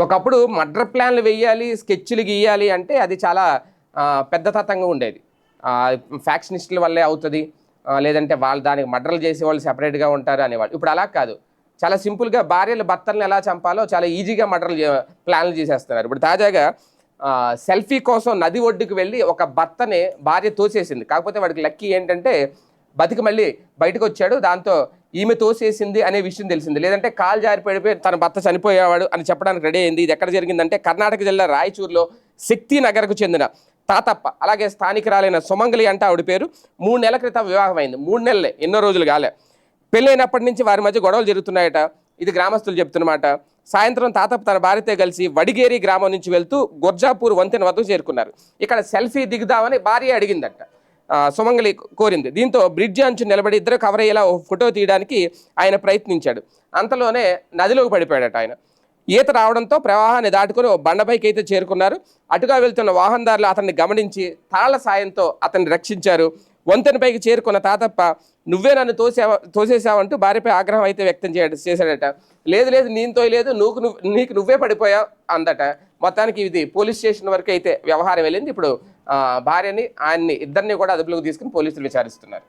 ఒకప్పుడు మర్డర్ ప్లాన్లు వేయాలి స్కెచ్లు గీయాలి అంటే అది చాలా ఆ, పెద్ద తతంగా ఉండేది. ఫ్యాక్షనిస్టుల వల్లే అవుతుంది. లేదంటే వాళ్ళు దానికి మర్డర్లు చేసే వాళ్ళు సెపరేట్గా ఉంటారు అనేవాళ్ళు. ఇప్పుడు అలా కాదు. చాలా సింపుల్గా భార్యలు భర్తలను ఎలా చంపాలో చాలా ఈజీగా మర్డర్లు చే- ప్లాన్లు చేసేస్తున్నారు. ఇప్పుడు తాజాగా సెల్ఫీ కోసం నది ఒడ్డుకు వెళ్ళి ఒక భర్తని భార్య తోసేసింది. కాకపోతే వాడికి లక్కీ ఏంటంటే బతికి మళ్ళీ బయటకు వచ్చాడు దాంతో ఈమె తోసేసింది అనే విషయం తెలిసింది. లేదంటే కాలు జారి పడిపోయి తన భర్త చనిపోయేవాడు అని చెప్పడానికి రెడీ అయింది. ఇది ఎక్కడ జరిగిందంటే కర్ణాటక జిల్లా రాయచూరులో శక్తి నగర్కు చెందిన తాతప్ప అలాగే స్థానికురాలైన సుమంగలి అంటే ఆవిడ పేరు. మూడు నెలల క్రితం వివాహమైంది. మూడు నెలలే ఎన్నో రోజులు కాలే. పెళ్ళైనప్పటి నుంచి వారి మధ్య గొడవలు జరుగుతున్నాయట. ఇది గ్రామస్తులు చెప్తున్నమాట. సాయంత్రం తాతప్ప తన భార్యతో కలిసి వడిగేరి గ్రామం నుంచి వెళ్తూ గుర్జాపూర్ వంతెన వద్దకు చేరుకున్నారు. ఇక్కడ సెల్ఫీ దిగుదామని భార్య అడిగిందట. సుమంగలి కోరింది. దీంతో బ్రిడ్జ్ అంచు నిలబడి ఇద్దరు కవర్ అయ్యేలా ఫోటో తీయడానికి ఆయన ప్రయత్నించాడు. అంతలోనే నదిలోకి పడిపోయాడట ఆయన. ఈత రావడంతో ప్రవాహాన్ని దాటుకుని బండపైకి అయితే చేరుకున్నారు. అటుగా వెళ్తున్న వాహనదారులు అతన్ని గమనించి తాళ్ళ సాయంతో అతన్ని రక్షించారు. వంతెనపైకి చేరుకున్న తాతప్ప నువ్వే నన్ను తోసేవా తోసేసావంటూ భార్యపై ఆగ్రహం అయితే వ్యక్తం చేయడం చేశాడట. లేదు లేదు నేను లేదు నువ్వు నువ్వు నీకు నువ్వే పడిపోయావు అందట. మొత్తానికి ఇది పోలీస్ స్టేషన్ వరకు అయితే వ్యవహారం వెళ్ళింది. ఇప్పుడు భార్యని ఆయన్ని ఇద్దరిని కూడా అదుపులోకి తీసుకుని పోలీసులు విచారిస్తున్నారు.